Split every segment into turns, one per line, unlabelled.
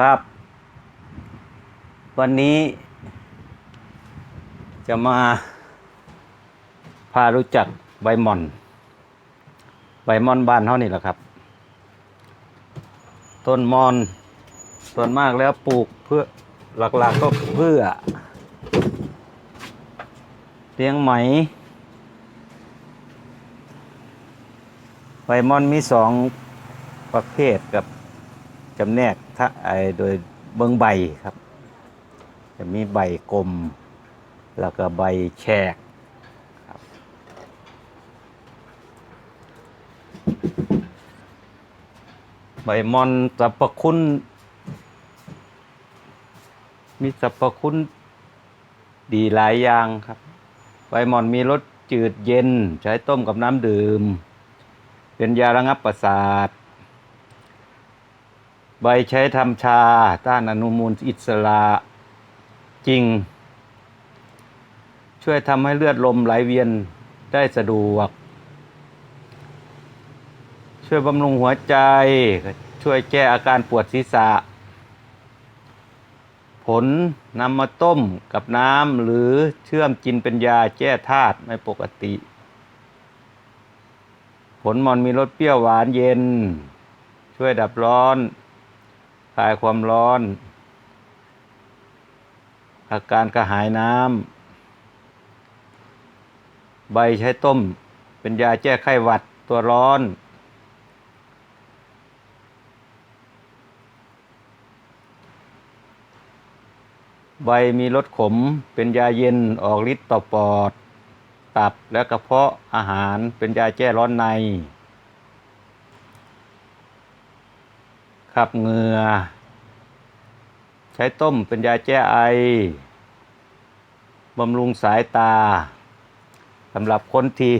ครับ วันนี้ จะมา พารู้จักใบมอน ใบมอนบ้านเท่านี่แหละครับ ต้นมอน ส่วนมากแล้วปลูกเพื่อหลักๆก็เพื่อเลี้ยงไหม ใบมอนมีสองประเภทกับ จำแนกถ้าไอโดยเบิงใบครับ จะมีใบกลม แล้วก็ใบแฉกครับใบมอนสรรพคุณ มีสรรพคุณดีหลายอย่างครับ ใบมอนมีรสจืดเย็น ใช้ต้มกับน้ำดื่ม เป็นยาระงับประสาท ใบใช้ทำชา ต้านอนุมูลอิสระ จริง ช่วยทำให้เลือดลมไหลเวียนได้สะดวก ช่วยบำรุงหัวใจ ช่วยแก้อาการปวดศีรษะ ผลนำมาต้มกับน้ำหรือเชื่อมกินเป็นยาแก้ธาตุไม่ปกติ ผลมันมีรสเปรี้ยวหวานเย็น ช่วยดับร้อน คลายความร้อน อาการกระหายน้ำ ใบใช้ต้ม เป็นยาแก้ไข้หวัดตัวร้อน ใบมีรสขม เป็นยาเย็นออกฤทธิ์ต่อปอด ตับและกระเพาะอาหารเป็นยาแก้ร้อนใน ขับเหงื่อ ใช้ต้มเป็นยาแก้ไอ บำรุงสายตาสำหรับคนที่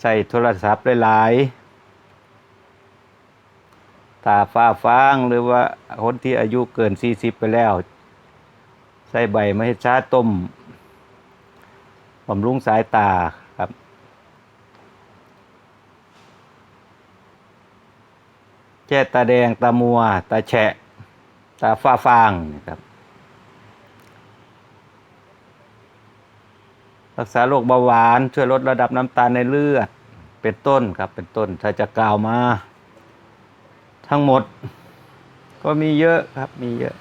ใส่โทรศัพท์หลายๆ ตาฟ้าฟางหรือว่าคนที่อายุเกิน 40 ไปแล้ว ใส่ใบมะเฮ็ดชาต้มบำรุงสายตาครับ แก้ตาแดง ตามัว ตาแฉะ ตาฟ้าฟางนะครับ รักษาโรคเบาหวาน ช่วยลดระดับน้ำตาลในเลือด เป็นต้นครับ เป็นต้น ถ้าจะกล่าวมา ทั้งหมด ก็มีเยอะครับ มีเยอะ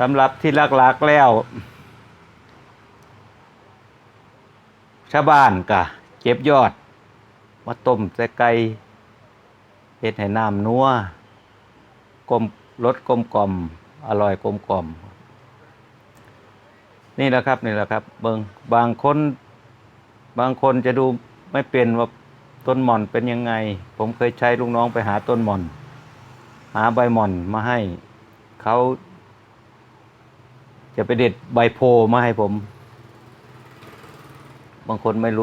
สำหรับที่หลักๆแล้วชาวบ้านกะเก็บยอด มาต้มใส่ไก่ เฮ็ดให้น้ำนัวกลมรสกลมกล่อม อร่อยกลมกล่อม นี่แหละครับนี่แหละครับเบิงบางคน บางคนจะดูไม่เป็นว่าต้นหม่อนเป็นยังไง ผมเคยใช้ลูกน้องไปหาต้นหม่อน หาใบหม่อนมาให้เขาจะไปเด็ดใบโพมาให้ผม บางคนไม่รู้